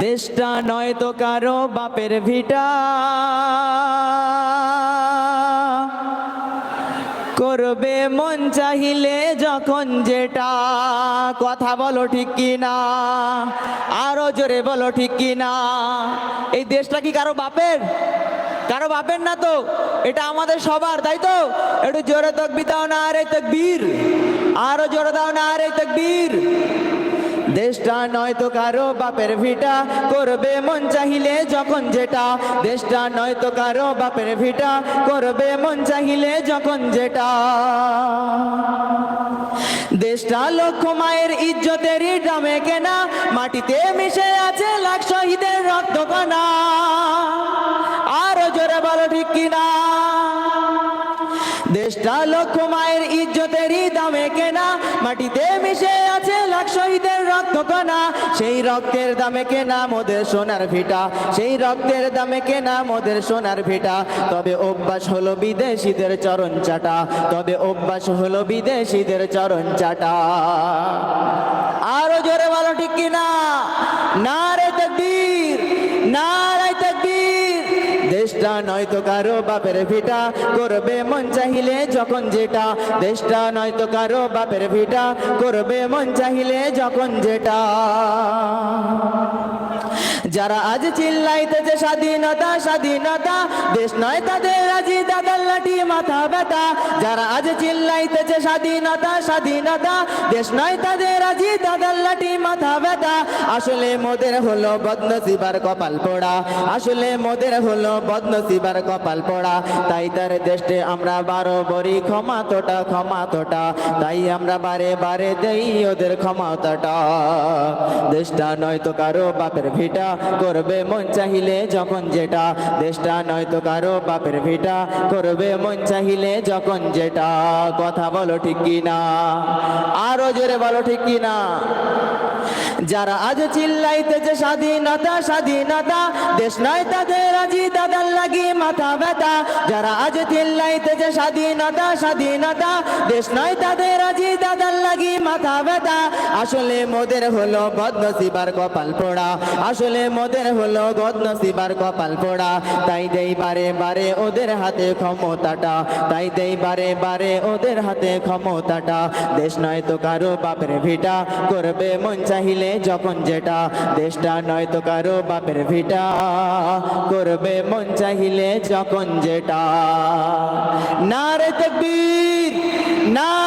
দেশটা নয় তো কারও বাপের ভিটা। করবে মন চাহিলে যখন যেটা। কথা বলো ঠিক কি না আরও জোরে বলো ঠিক কি না এই দেশটা কি কারও বাপের? কারও বাপের না তো? এটা আমাদের সবার, তাই তো? একটু জোরে তকবি দাও না আরে তকবীর। আরও জোরে দাও না আরে তকবীর। দেশটা নয় তো কারও বাপের ভিটা। করবে মন চাহিলে যখন যেটা। দেশটা নয় তো কারও বাপের ভিটা। করবে মন চাহিলে যখন যেটা। দেশটা লক্ষ মায়ের ইজ্জতেরই দামে কেনা। মাটিতে মিশে আছে লাখ শহীদের রক্ত দেশটা লক্ষ মায়ের ইজ্জতেরই দামে কেনা। মাটিতে মিশে আছে লাখ শহীদের রক্ত কণা সেই রক্তের দামে কেনা মোদের সোনার ভিটা। সেই রক্তের দামে কেনা মোদের সোনার ভিটা। তবে অভ্যাস হলো বিদেশিদের চরণ চাটা। তবে অভ্যাস হলো বিদেশিদের চরণ চাটা। আরও জোরে বলো, ঠিক কিনা না রে তকবীর না রে তকবীর দেশটা নয়তো কারও বাপের ভিটা। করবে মন চাহিলে যখন যেটা, দেশটা নয়তো কারও বাপের ভিটা। করবে মন চাহিলে যখন যেটা। যারা আজ চিল্লাইতেছে স্বাধীনতা স্বাধীনতা, দেশ নয় তাদের আজি দাদার লাঠি, মাথা ব্যথা। যারা আজ চিল্লাইতেছে স্বাধীনতা স্বাধীনতা, দেশ নয় তাদের আজি ব্যথা আসলে মোদের হলো বদনসিবার কপাল পোড়া। আসলে মোদের হলো বদনসিবার কপাল পোড়া। তাই তার দেশে আমরা বারো বরি ক্ষমা তোটা ক্ষমা তোটা। তাই আমরা বারে বারে দেই ওদের ক্ষমতাটা। দেশটা নয় তো কারও বাপের ভিটা, করবে মন চাহিলে যখন যেটা। দেশটা নয় তো কারও বাপের ভিটা, করবে মন চাহিলে যখন যেটা। কথা বলো ঠিক কি না আরও জোরে বলো ঠিক কি না যারা আজ চিল্লাইতেছে স্বাধীনতা স্বাধীনতা, দেশ নয় তাদের আজি দাদার লাগি মাথা ব্যথা। যারা আজ চিল্লাইতেছে স্বাধীনতা স্বাধীনতা, দেশ নয় তাদের আজি দাদার লাগি মাথা ব্যথা। আসলে মোদের হলো বদনসিবার কপাল পোড়া। আসলে মোদের হলো বদনসিবার কপাল পোড়া। তাই দেই বারে বারে ওদের হাতে ক্ষমতাটা। তাই দেই বারে বারে ওদের হাতে ক্ষমতাটা। দেশ নয় তো কারও বাপের ভিটা। করবে মন চাহিলে যখন যেটা দেশটা নয় তো কারও বাপের ভিটা। করবে মন চাহিলে যখন যেটা। না রে তকবীর, নারে